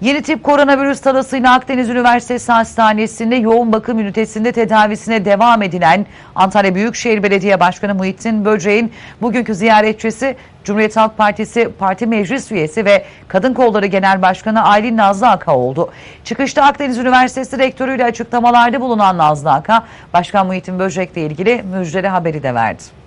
Yeni tip koronavirüs tanısıyla Akdeniz Üniversitesi Hastanesi'nde yoğun bakım ünitesinde tedavisine devam edilen Antalya Büyükşehir Belediye Başkanı Muhittin Böceğin bugünkü ziyaretçisi Cumhuriyet Halk Partisi Parti Meclis Üyesi ve Kadın Kolları Genel Başkanı Aylin Nazlı Aka oldu. Çıkışta Akdeniz Üniversitesi rektörüyle açıklamalarda bulunan Nazlı Aka, Başkan Muhittin Böcek'le ilgili müjdeli haberi de verdi.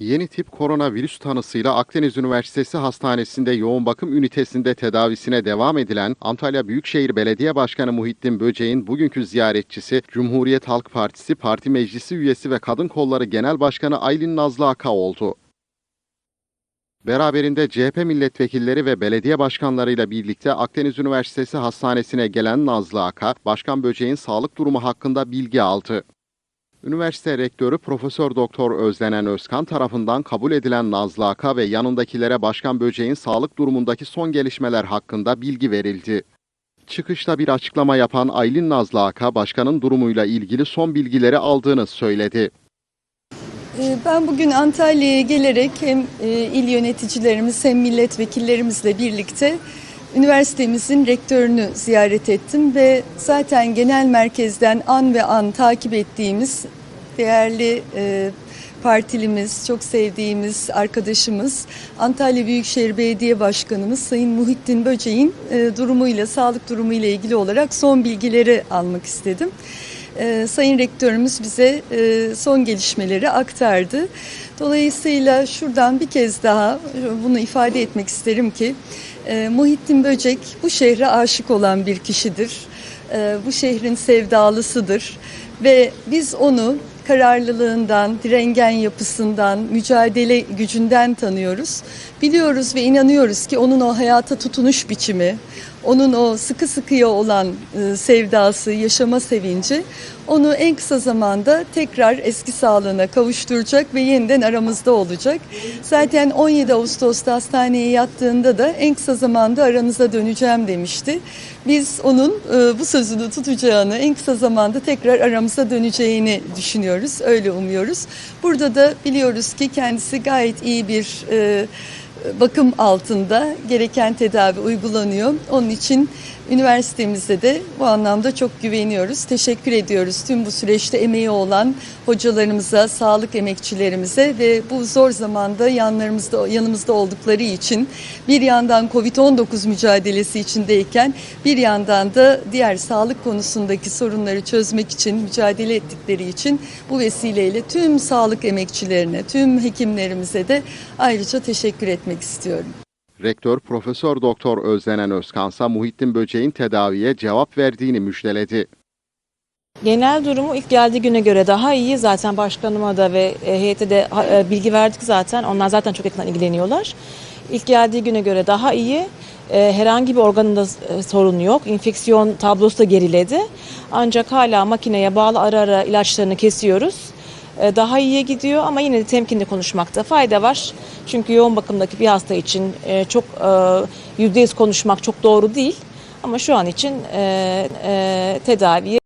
Yeni tip koronavirüs tanısıyla Akdeniz Üniversitesi Hastanesi'nde yoğun bakım ünitesinde tedavisine devam edilen Antalya Büyükşehir Belediye Başkanı Muhittin Böceğin bugünkü ziyaretçisi Cumhuriyet Halk Partisi Parti Meclisi Üyesi ve Kadın Kolları Genel Başkanı Aylin Nazlı Aka oldu. Beraberinde CHP milletvekilleri ve belediye başkanlarıyla birlikte Akdeniz Üniversitesi Hastanesi'ne gelen Nazlı Aka, Başkan Böceğin sağlık durumu hakkında bilgi aldı. Üniversite rektörü Profesör Doktor Özlenen Özkan tarafından kabul edilen Nazlı Aka ve yanındakilere Başkan Böceğin sağlık durumundaki son gelişmeler hakkında bilgi verildi. Çıkışta bir açıklama yapan Aylin Nazlı Aka, başkanın durumuyla ilgili son bilgileri aldığını söyledi. Ee, Ben bugün Antalya'ya gelerek hem e, il yöneticilerimiz hem milletvekillerimizle birlikte üniversitemizin rektörünü ziyaret ettim ve zaten genel merkezden an ve an takip ettiğimiz değerli e, partilimiz, çok sevdiğimiz arkadaşımız Antalya Büyükşehir Belediye Başkanımız Sayın Muhittin Böceğin e, durumuyla, sağlık durumuyla ilgili olarak son bilgileri almak istedim. Ee, Sayın Rektörümüz bize e, son gelişmeleri aktardı. Dolayısıyla şuradan bir kez daha bunu ifade etmek isterim ki e, Muhittin Böcek bu şehre aşık olan bir kişidir. E, Bu şehrin sevdalısıdır ve biz onu kararlılığından, direngen yapısından, mücadele gücünden tanıyoruz. Biliyoruz ve inanıyoruz ki onun o hayata tutunuş biçimi, onun o sıkı sıkıya olan e, sevdası, yaşama sevinci onu en kısa zamanda tekrar eski sağlığına kavuşturacak ve yeniden aramızda olacak. Zaten 17 Ağustos'ta hastaneye yattığında da en kısa zamanda aranıza döneceğim demişti. Biz onun e, bu sözünü tutacağını, en kısa zamanda tekrar aramıza döneceğini düşünüyoruz, öyle umuyoruz. Burada da biliyoruz ki kendisi gayet iyi bir e, bakım altında gereken tedavi uygulanıyor. Onun için üniversitemize de bu anlamda çok güveniyoruz. Teşekkür ediyoruz tüm bu süreçte emeği olan hocalarımıza, sağlık emekçilerimize ve bu zor zamanda yanlarımızda yanımızda oldukları için bir yandan Covid-19 mücadelesi içindeyken bir yandan da diğer sağlık konusundaki sorunları çözmek için mücadele ettikleri için bu vesileyle tüm sağlık emekçilerine, tüm hekimlerimize de ayrıca teşekkür etmek istiyorum. Rektör Profesör Doktor Özlenen Özkansa Muhittin Böceğin tedaviye cevap verdiğini müjdeledi. Genel durumu ilk geldiği güne göre daha iyi. Zaten başkanıma da ve e, heyete de e, bilgi verdik zaten. Onlar zaten çok yakından ilgileniyorlar. İlk geldiği güne göre daha iyi. E, Herhangi bir organında sorun yok. İnfeksiyon tablosu da geriledi. Ancak hala makineye bağlı ara ara ilaçlarını kesiyoruz. E, Daha iyiye gidiyor ama yine de temkinli konuşmakta fayda var. Çünkü yoğun bakımdaki bir hasta için e, çok e, yüzde yüz konuşmak çok doğru değil. Ama şu an için e, e, tedaviye